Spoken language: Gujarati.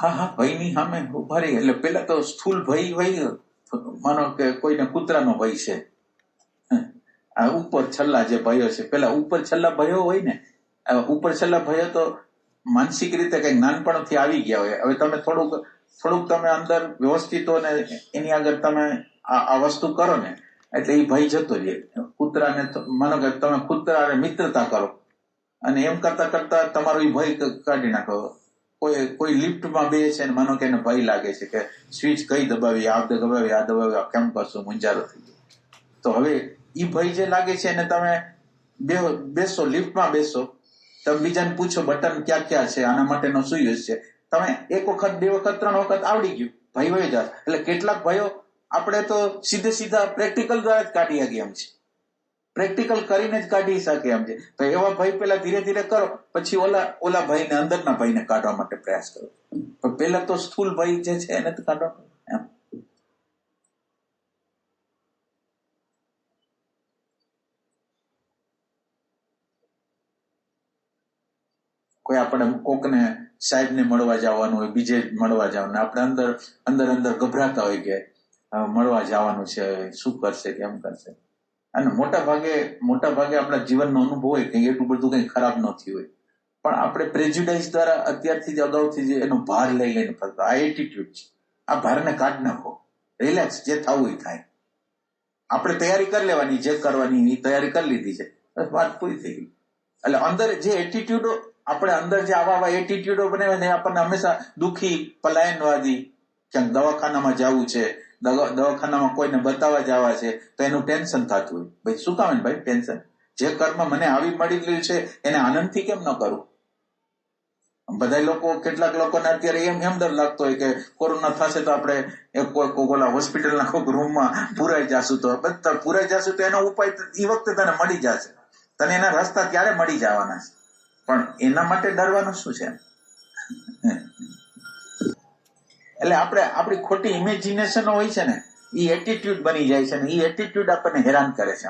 હા હા, ભયની સામે ઊભા રહી એટલે પેલા તો સ્થૂલ ભય હોય. માનો કે કોઈને કૂતરાનો ભય છે. આ ઉપર છલ્લા જે ભયો છે, પેલા ઉપર છલ્લા ભયો હોય ને ઉપર છલ્લા ભયો તો માનસિક રીતે કંઈક નાનપણથી આવી ગયા હોય. હવે તમે થોડુંક થોડુંક તમે અંદર વ્યવસ્થિત હો ને, એની આગળ તમે આ વસ્તુ કરો ને, એટલે એ ભય જતો રહે. કૂતરાને માનો કે તમે કૂતરાને મિત્રતા કરો. અને એમ કરતા કરતા તમારો એ ભય કાઢી નાખો. કોઈ કોઈ લિફ્ટમાં બે છે ને માનો કે એને ભય લાગે છે કે સ્વિચ કઈ દબાવી, આ દબાવી આ દબાવી કેમ કરશું મુંજારો થઈ ગયો. તો હવે એ ભય જે લાગે છે એને તમે બે, બેસો, લિફ્ટમાં બેસો. તમે બીજાને પૂછો બટન ક્યાં ક્યાં છે, આના માટેનો શું યુઝ છે. તમે એક વખત, બે વખત, ત્રણ વખત આવડી ગયું. ભય વયો જાય એટલે કેટલાક ભયો આપણે તો સીધે સીધા પ્રેક્ટિકલ દ્વારા જ કાઢી શકીએ એમ છે. પ્રેક્ટિકલ કરીને જ કાઢી શકે એમ છે. તો એવા ભાઈ પેલા ધીરે ધીરે કરો, પછી ઓલા ઓલા ભાઈને અંદરના ભાઈને કાઢવા માટે પ્રયાસ કરો. પણ પેલા તો સ્થૂલ ભાઈ જે છે એને તો કાઢવા કોઈ આપણે કોકને સાહેબને મળવા જવાનું હોય, બીજે મળવા જવાનું, આપણે અંદર અંદર અંદર ગભરાતા હોય કે મળવા જવાનું છે, શું કરશે, કેમ કરશે? અને મોટા ભાગે મોટા ભાગે આપણા જીવનનો અનુભવ હોય કે એટલું બધું કંઈ ખરાબ ન થયું હોય. પણ આપણે પ્રેજ્યુડાઇઝ દ્વારા અત્યારથી જ અગાઉથી જ એનો ભાર લઈ લઈને ફરતા આ એટીટ્યુડ છે. આ ભારને કાઢ નાખો. રિલેક્સ જે થવું એ થાય. આપણે તૈયારી કરી લેવાની, જે કરવાની એ તૈયારી કરી લીધી છે. વાત પૂરી થઈ ગઈ. એટલે અંદર જે એટીટ્યુડો આપણે અંદર જે આવા આવા એટીટ્યુડો બનાવે ને આપણને હંમેશા દુઃખી, પલાયનવાદી, ક્યાંક દવાખાનામાં જવું છે દવાખાનામાં કોઈને બતાવવા જવા છે, તો એનું ટેન્શન થતું હોય. ભાઈ, શું કામ ભાઈ, ટેન્શન? જે કર્મ મને આવી મળી ગયું છે, એને આનંદથી કેમ ન કરું? બધા લોકો, કેટલાક લોકોને અત્યારે એમ એમ ડર લાગતો હોય કે કોરોના થશે તો આપણે કોઈ ઓલા હોસ્પિટલના કોઈક રૂમમાં પુરાઈ જશું તો બધા પુરાઈ જશું તો એનો ઉપાય એ વખતે તને મળી જશે. તને એના રસ્તા ત્યારે મળી જવાના છે. પણ એના માટે ડરવાનું શું છે? એટલે આપણે, આપણી ખોટી ઇમેજિનેશન હોય છે ને એ એટીટ્યુડ બની જાય છે ને એ એટીટ્યુડ આપણને હેરાન કરે છે.